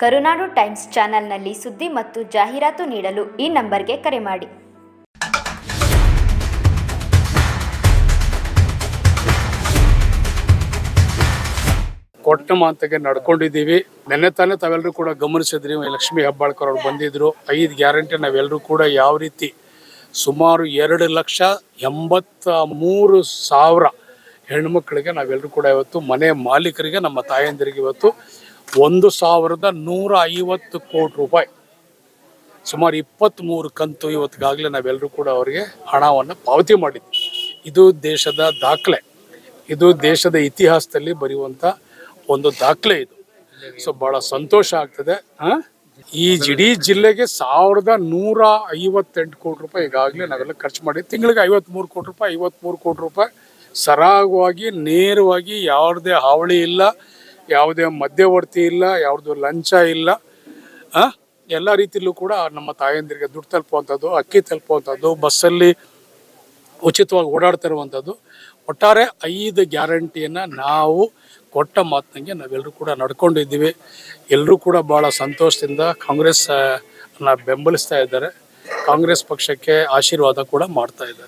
ಕರುನಾಡು times ಚಾನೆಲ್ನಲ್ಲಿ ಸುದ್ದಿ ಮತ್ತು ಜಾಹೀರಾತು ನೀಡಲು ಈ ನಂಬರ್ಗೆ ಕರೆ ಮಾಡಿ. ಕೊಟ್ಟ ಮಾತಿಗೆ ನಡ್ಕೊಂಡಿದ್ದೀವಿ. ನೆನ್ನೆ ತಾನೇ ತಾವೆಲ್ಲರೂ ಕೂಡ ಗಮನಿಸಿದ್ರಿ ಲಕ್ಷ್ಮೀ ಹೆಬ್ಬಾಳ್ಕರ್ ಅವ್ರು ಬಂದಿದ್ರು. ಐದು ಗ್ಯಾರಂಟಿ ನಾವೆಲ್ಲರೂ ಕೂಡ ಯಾವ ರೀತಿ ಸುಮಾರು ಎರಡು ಲಕ್ಷ ಎಂಬತ್ತ ಮೂರು ಸಾವಿರ ಹೆಣ್ಮಕ್ಳಿಗೆ ನಾವೆಲ್ಲರೂ ಕೂಡ ಇವತ್ತು ಮನೆ ಮಾಲೀಕರಿಗೆ, ನಮ್ಮ ತಾಯಂದಿರಿಗೆ ಇವತ್ತು ಒಂದು ಸಾವಿರದ ನೂರ ಐವತ್ತು ಕೋಟಿ ರೂಪಾಯಿ. ಸುಮಾರು ಇಪ್ಪತ್ತ್ಮೂರು ಕಂತು ಇವತ್ತಿಗಾಗಲೇ ನಾವೆಲ್ಲರೂ ಕೂಡ ಅವರಿಗೆ ಹಣವನ್ನು ಪಾವತಿ ಮಾಡಿದ್ವಿ. ಇದು ದೇಶದ ದಾಖಲೆ. ಇದು ದೇಶದ ಇತಿಹಾಸದಲ್ಲಿ ಬರೆಯುವಂಥ ಒಂದು ದಾಖಲೆ ಇದು. ಸೊ ಭಾಳ ಸಂತೋಷ ಆಗ್ತದೆ? ಈ ಇಡೀ ಜಿಲ್ಲೆಗೆ ಸಾವಿರದ ನೂರ ಐವತ್ತೆಂಟು ಕೋಟಿ ರೂಪಾಯಿ ಈಗಾಗಲೇ ನಾವೆಲ್ಲ ಖರ್ಚು ಮಾಡಿ. ತಿಂಗಳಿಗೆ ಐವತ್ತ್ಮೂರು ಕೋಟಿ ರೂಪಾಯಿ ಐವತ್ತ್ಮೂರು ಕೋಟಿ ರೂಪಾಯಿ. ಸರಾಗವಾಗಿ, ನೇರವಾಗಿ, ಯಾವುದೇ ಹಾವಳಿ ಇಲ್ಲ. ಯಾವುದೇ ಮಧ್ಯವರ್ತಿ ಇಲ್ಲ, ಯಾವುದು ಲಂಚ ಇಲ್ಲ? ಎಲ್ಲ ರೀತಿಯಲ್ಲೂ ಕೂಡ ನಮ್ಮ ತಾಯಂದಿರಿಗೆ ದುಡ್ಡು ತಲುಪುವಂಥದ್ದು, ಅಕ್ಕಿ ತಲುಪುವಂಥದ್ದು, ಬಸ್ಸಲ್ಲಿ ಉಚಿತವಾಗಿ ಓಡಾಡ್ತಿರುವಂಥದ್ದು ಒಟ್ಟಾರೆ ಐದು ಗ್ಯಾರಂಟಿಯನ್ನು ನಾವು ಕೊಟ್ಟ ಮಾತಿನಂಗೆ ನಾವೆಲ್ಲರೂ ಕೂಡ ನಡ್ಕೊಂಡಿದ್ದೀವಿ. ಎಲ್ಲರೂ ಕೂಡ ಭಾಳ ಸಂತೋಷದಿಂದ ಕಾಂಗ್ರೆಸ್ ಬೆಂಬಲಿಸ್ತಾ ಇದ್ದಾರೆ. ಕಾಂಗ್ರೆಸ್ ಪಕ್ಷಕ್ಕೆ ಆಶೀರ್ವಾದ ಕೂಡ ಮಾಡ್ತಾ ಇದ್ದಾರೆ.